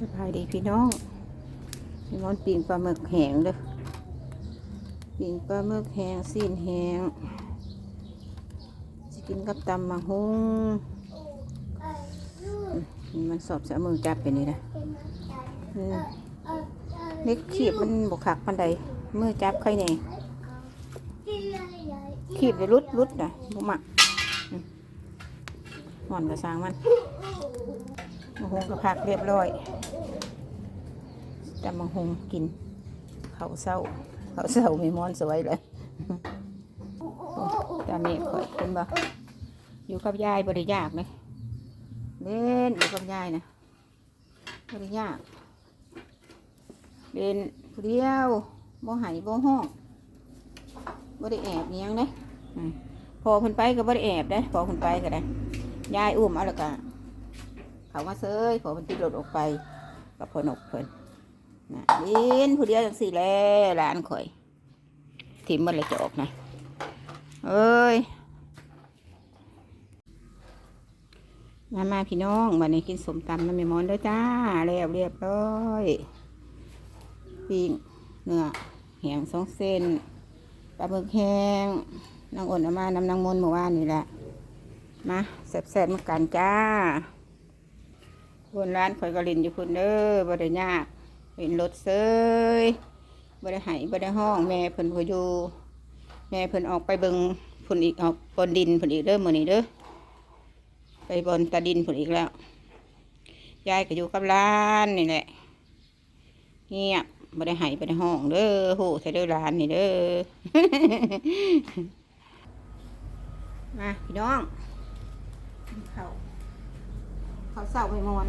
สบายดีพี่น้องพี่น้องปิ่งปลาหมึกแห้งเด้อปิ่งปลาหมึกแห้งซีนแห้งจะกินกับตำมะฮุงมนี่มันสอบเสมือจับไปนี่นะเล็กขีบมันบกขักปันใดมือจับใครเนี่ยขีบเลยรุดรุดนะบุมักหอนกระสร้างมัน มะฮงกระพักเรียบร้อยแต่มะฮงกินเขาเศร้าเขาเศร้ามีมอนสวยเลยตาเมฆคอยเป็นบ่อยู่กับยายบริยากไหมเล่นอยู่กับยายนะบริยากเล่นผู้เดียวบ่หายบ่ห้องบ่ได้แอบอิหยังเด้อืมพอคนไปก็บ่ได้แอบได้พอคนไปก็ได้ยายอุ้มเอาละกะ เขามาเซยพอมันติดรถออกไปกับพอนกเพิ่นนะลินผู้เดียวจังสี่แล้วร้านข่อยทิมมันเลยจะออกนะเอ้ยมามาพี่น้องวันนี้กินสมตำน้ำเมมอนเด้อจ้าแล้วเรียบร้อยปิ้งเนื้อแห้งสองเส้นปลาหมึกแห้งนางอ่อนเอามานำนางมนเมื่อวานนี่แหละมาแซ่บๆมากันจ้า คนร้านข่อยก็เลินอยู่คนเด้อบ่ได้ยากเห็นรถเซยบ่ได้ใหายบ่ได้ห้อง แม่เพิ่นก็อยู่แม่เพิ่นออกไปเบิ่งเพิ่นอีกออกบนดินเพิ่นอีกเด้อมือนี้เด้อไปบนตาดินเพิ่นอีกแล้วยายก็อยู่กับร้านนี่แหละเงียบบ่ได้ใหายบ่ได้ห้องเด้อโหใส่เด้อร้านนี่เด้อมาพี่น้อง เขาเศร้าไม่มอน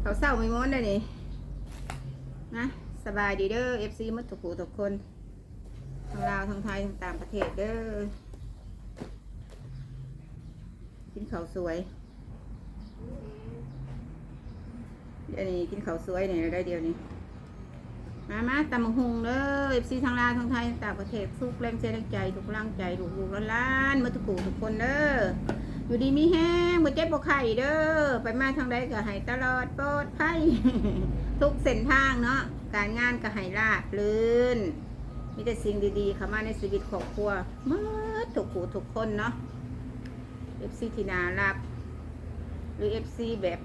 เขาเศร้าไม่มอนได้นี่นะสบายดีเด้อ FC มัดทุกผู้ทุกคนทั้งลาวทั้งไทยทั้งต่างประเทศเด้อกินข้าวสวยเดี๋ยวนี้กินข้าวสวยเนี่ยได้เดียวนี้มามาตำบักหุงเด้อ FC ทั้งลาวทั้งไทยต่างประเทศทุกแรงเชียแรงใจทุกกำลังใจลูกลูกล้านมัดทุกผู้ทุกคนเด้อ อยู่ดีมีแห้งบ่เจ็บบ่ไข้เด้อ ไปมาทางใดก็ให้ตลอดปลอดภัยทุกเส้นทางเนาะ การงานก็ให้ราบรื่น มีแต่สิ่งดีๆเข้ามาในชีวิตครอบครัวมืดทุกผูทุกคนเนาะ FC ที่นารักหรือ FC แบบ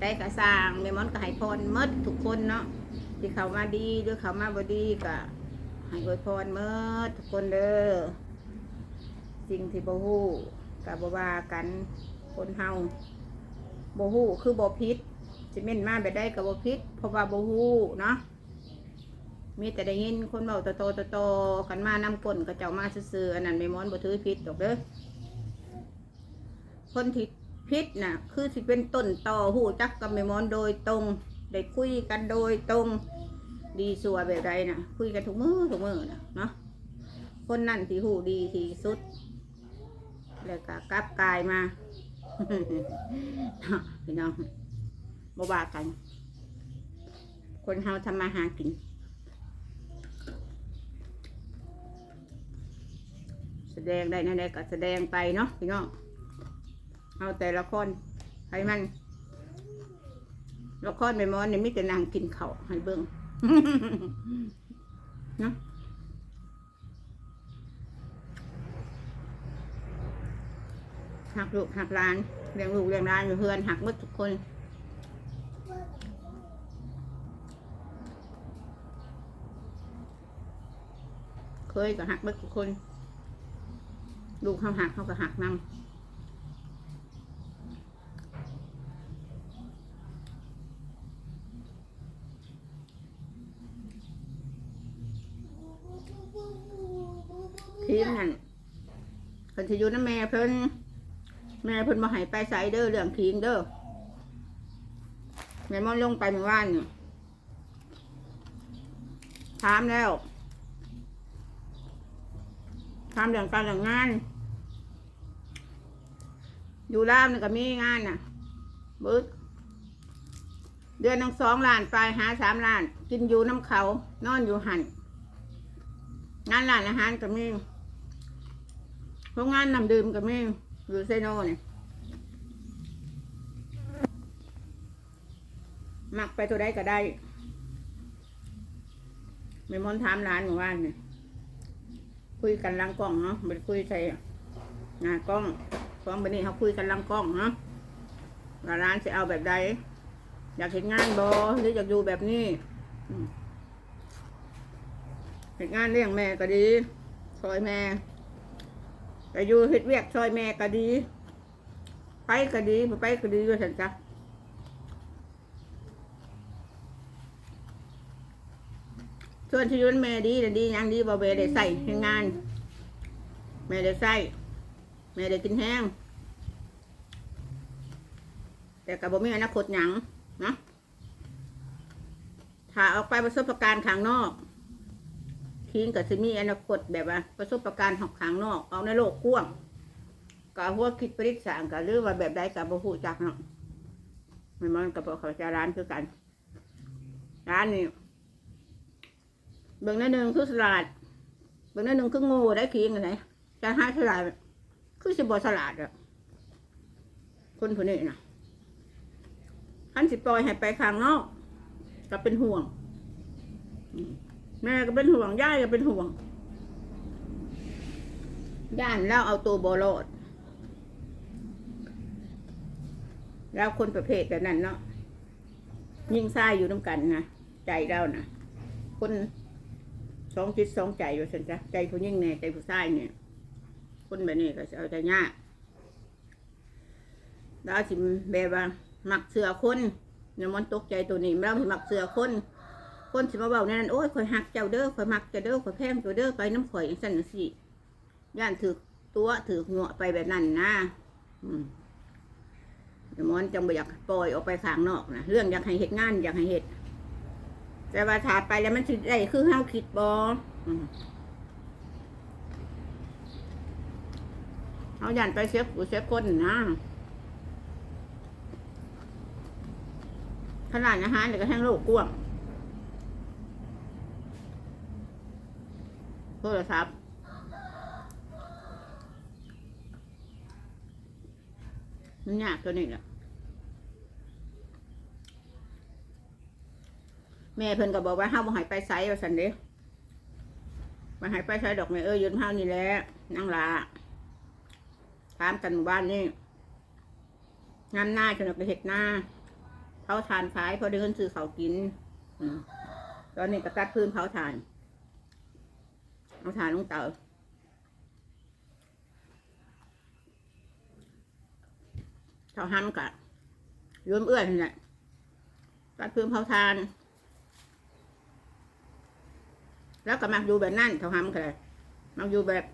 ได้กระสร้างแม่มอนก็ให้พรหมดทุกคนเนาะ ที่เขามาดีหรือเขามาบดีก็ให้อวยพรหมดทุกคนเด้อสิ่งที่บ่ฮู้ กับบว่ากันคนเฮาบ่ฮู้คือบ่ผิดสิเม่นมาแบบใดก็บ่ผิดเพราะว่าบ่ฮู้เนาะมีแต่ได้ยินคนเว้าโตๆโตๆกันมานำกลก็เจ้ามาซื่ออันนั้นไม่ม้อนบ่ถือผิดดอกเด้อคนที่ผิดน่ะ คือสิเป็นต้นต่อฮู้จักกับแม่ม้อนโดยตรงได้คุยกันโดยตรง ดีสัวแบบใดน่ะ คุยกันทุกมือทุกมือน่ะเนาะคนนั่นที่ฮู้ดีที่สุด แล้วก็กลับกายมาพี่น้องบ่ว่ากัน คนเฮาทำมาหากิน แสดงได้นั่นก็แสดงไปเนาะพี่น้องเอาแต่ละคนให้มันละครไม่มอนนี่มิแต่นางกินเขาให้เบิ่งเนาะ หักลูกหักหลานเลี้ยงลูกเลี้ยงหลานอยู่เพื่อนหักหมดทุกคนเคยก็หักหมดทุกคน ลูกเขาหักเขาก็หักนำทีมนั่นคนที่อยู่น้ำแม่เพิ่น แม่เพิ่นมาให้ไปใส่เด้อเรื่องทิงเด้อแม่มอนลงไปเมื่อวานนี่ถามแล้วถามเรื่องการเรื่องงาน อยู่ล่ามนี่ก็มีงานน่ะบึกเดือนหนึ่งสองล้านไปหาสามล้าน กินอยู่น้ำเขา นอนอยู่หันงานร้านอาหารก็มีโรงงานน้ำดื่มก็มี อยู่เซโนเนี่ยมักไปตัวใดก็ได้ไม่มอนถามร้านหมู่บ้านเนี่ยคุยกันลังกล้องเนาะไม่คุยใส่หน้ากล้องฟ้องไปนี่เขาคุยกันลังกล้องเนาะว่าร้านจะเอาแบบใดอยากเห็นงานบอหรืออยากอยู่แบบนี้เห็นงานเลี้ยงแม่ก็ดีซอยแม่ แต่อยู่เฮ็ดเวียกซอยแม่ก็ดี ไปก็ดีบ่ไปก็ดีด้วยสันจ้ะส่วนที่ยุนแม่ดีแต่ดียังดีบ่เบได้ใส่ให้งาน แม่ได้ใส่แม่ได้กินแห้ง แต่กับบ่มีอนาคตหยังนะถ้าออกไปประสบการณ์ข้างนอก ทิ้งกับสิมีอนาคตแบบว่า ประสบการณ์ของข้างนอก เอาในโลกกว้างก็หัวคิดปริศางกับหรือว่าแบบใดกับบ่ฮู้จักเนาะมันมันกับเขาจะร้านคือกัน ร้านนี้เบิ่งหนิดนึงคือสลัดเบิ่งหนิดนึงคือโง่ได้คิงกันไหนจะให้สลัดคือสิบสลัดอะคนผู้นี้นะท่านสิปล่อยให้ไปข้างนอก ก็เป็นห่วงอืม แม่ก็เป็นห่วงย่ายก็เป็นห่วง ย่านแล้วเอาตัวบอรอดแล้วคนประเภทแบบนั้นเนาะยิ่งซ่ายอยู่น้ำกันนะใจเรานะคนสองจิตสองใจอยู่สันจ้ะใจผู้ยิ่งแน่ใจผู้ชายเนี่ย คนแบบนี้ก็จะเอาใจยากแล้วสิแบบว่ามักเสือคนเนี่ยมันตกใจตัวนี้เราสิมักเสือคน คนสิมาเบาในนั้นโอ้ยข่อยหักเจ้าเด้อข่อยมักเจ้าเด้อข่อยแพงเจ้าเด้อไปน้ำข่อยจังสั่นจังซี่ย่านถือตัวถือเหงาะไปแบบนั้นนะอืมเดี๋ยวมันจังบ่อยากปล่อยออกไปข้างนอกนะเรื่องอยากให้เหตุงานอยากให้เหตุแต่ว่าถาไปแล้วมันสิได้คือเฮาคิดบอเอาย่านไปเสียผู้เสียคนนะขนาดอาหารเนี่ยก็แห้งโลกกว้าง โทรศัพท์มันยากตัวนี้แหละแม่เพิ่นก็บอกว่าห้าบ่ใหายไปไซสว่าสันเด้บ่หายไปไซส์ดอกแม่เอ้ยยืนห้านี่แหละนั่งลาถามกันหมู่บ้านนี่งานหน้าจนเอาไปเห็ดหน้าเผาถ่านขายพอได้เงินซื้อเขากินอตอนนี้ก็ตัดพื้นเผาถ่าน เอาถ่านลงเตาเท่าห้ำกะรวมเอื้อนนี่แหละตัดพื้นเผาถ่าน แล้วก็มักอยู่แบบนั่นเท่าห้ำกันเลยมักอยู่แบบ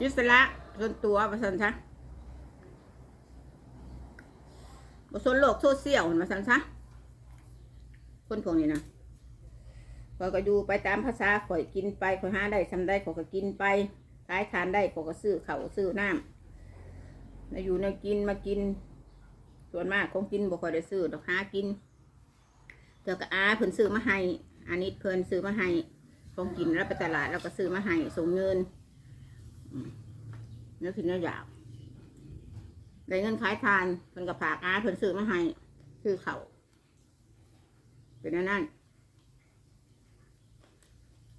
ยิสระส่วนตัวประสันซะบสนโลกโซเชียลมาสันซะคนพวกนี้นะ ข่อยก็อยู่ไปตามภาษาข่อยกินไปข่อยหาได้ทำได้ข่อยก็กินไปขายทานได้ข่อยก็ซื้อเขาซื้อน้ำแล้วอยู่ในกินมากิน ส่วนมากคงกินบ่ค่อยได้ซื้อดอกหากินเดี๋ยวก็อาเพิ่นซื้อมาให้อันนี้เพิ่นซื้อมาให้คงกินแล้วไปตลาดแล้วก็ซื้อมาให้ส่งเงินอืมแล้วกินแล้วอยากได้เงินขายทานเพิ่นกับผากอาเพิ่นซื้อมาให้ซื้อเขาเป็นอันนั่น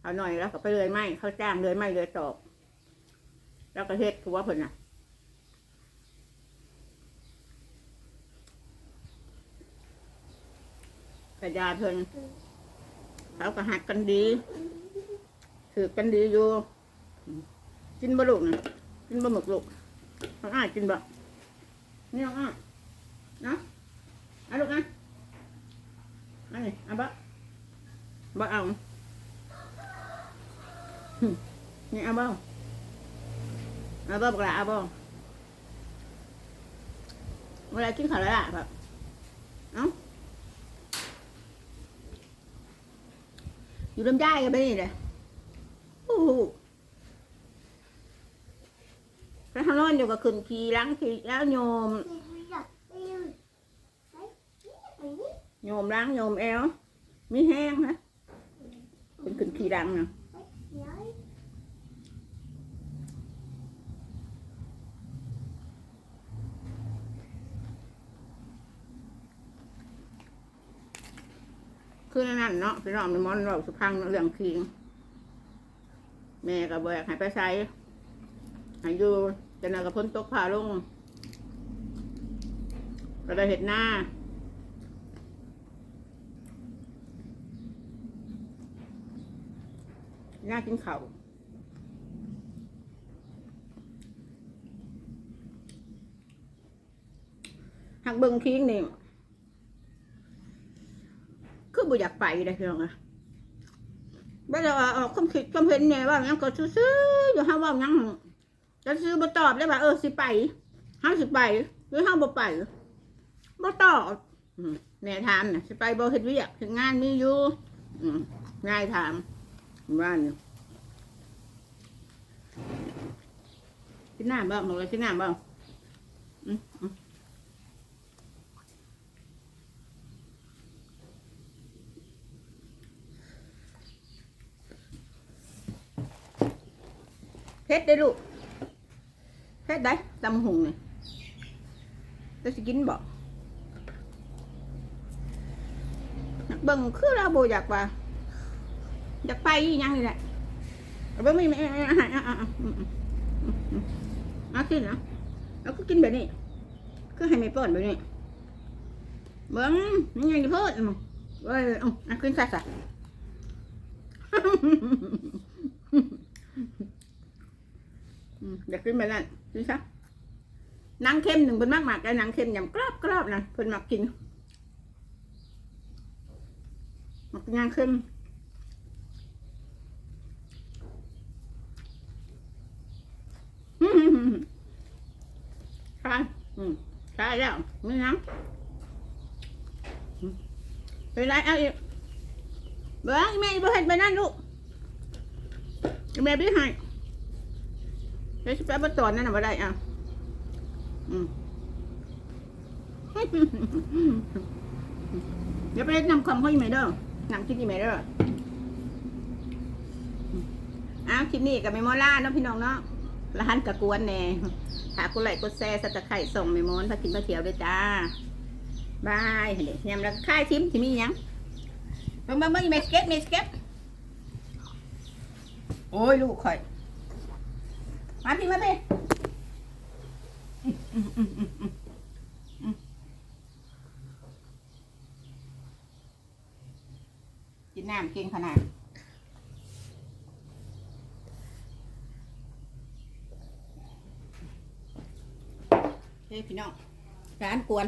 เอาหน่อยแล้วก็ไปเลยไม่เขาจ้างเลยไม่เลยตอกแล้วก็เฮ็ดคือว่าเพิ่นน่ะกระยาเพิ่นเขาก็หักกันดีถือกันดีอยู่กินบะลูกนะกินบะหมึกลูกเขาอ้ายกินบะนี่น้องอะนะเอาลูกนะอันนี้เอาบะบะเอา นี่เอาบ่เอาบ่บอกละเอาบ่เวลากินข้าวแล้วล่ะแบบเอ้าอยู่ลำไยกันไปนี่เลยโอ้โหแล้วทางโน้นอยู่กับขึ้นขี่ล้างขี่แล้วโยม โยมล้างโยมแอวมีแห้งนะเป็นขึ้นขี้ดังนะ คือนั่นเนาะพี่น้องมีมอนเราสุพังเรื่องคิงแม่ก็บอกให้ไปใช้ให้อยู่จะนอนกับพ้นตกผ่าลงก็ได้เห็ดหน้าหน้ากินเขาวหักเบิ่งคิงนี่ คือบ่อยากไปเลยพี่น้องอะบ่ได้ว่าออกความคิดความเห็นแน่ว่าหยังก็ซื่อๆอยู่เฮาเว้าหยังจะซื้อบ่ตอบเลยว่าเออสิไปเฮาสิไปหรือเฮาบ่ไปบ่ตอบอืมแม่ถามน่ะสิไปบ่เฮ็ดเวียกเฮ็ดงานมีอยู่อืมนายถามว่านี่กินน้ำบ้างบอกเลยกินน้ำบ้างอืมอืม เพชรได้ลูกเพชรได้ตำหุงนี่จะสิกินบ่นักเบิ่งคือเราโบอยากว่าอยากไปอีหยังนี่แหละเบิ่งไม่ไม่ไม่อาหารอะอะอะอืมอืมอืมอืมเอากินนะเอาก็กินแบบนี้คือให้ไม่ป้อนแบบนี้เบิ่งนี่ยังจะพูดอืมเว้ยอืมเอากินซะซะ อยากกินแบบนั้นกินซะนางเค็มหนึ่งเป็นมากมากๆแต่นางเค็มยำกรอบกรอบๆนะเพิ่นมักกินมักนางเค็มใช่ใช่แล้วนี่นะอืมเป็นไรเอาอีกเบ้งแม่บ่เห็นไปนั่นลูกแม่พี่ให้ เฮ้ยแป๊บมาตอนนั่นน่ะมาได้อะอืมเดี๋ยวไปนำความเขาอีเมลเด้อนำคลิปอีเมลเด้ออ้าวคลิปนี้กับเมมอล่าเนาะพี่น้องเนาะร้านกะกวนแน่หากดไลค์กดแชร์สัตว์ไข่ส่งเมมอนพากินพาเที่ยวด้วยจ้าบายเดี๋ยวยำแล้วค่ายชิมที่มียังเบิ่งเบิ่งเบิ่งอีเมสเก็ตเมสเก็ตโอ้ยลูกข่อย มาพี่มาพี่กินน้ำเก่งขนาดเฮ้ยพี่น้องร้านกวน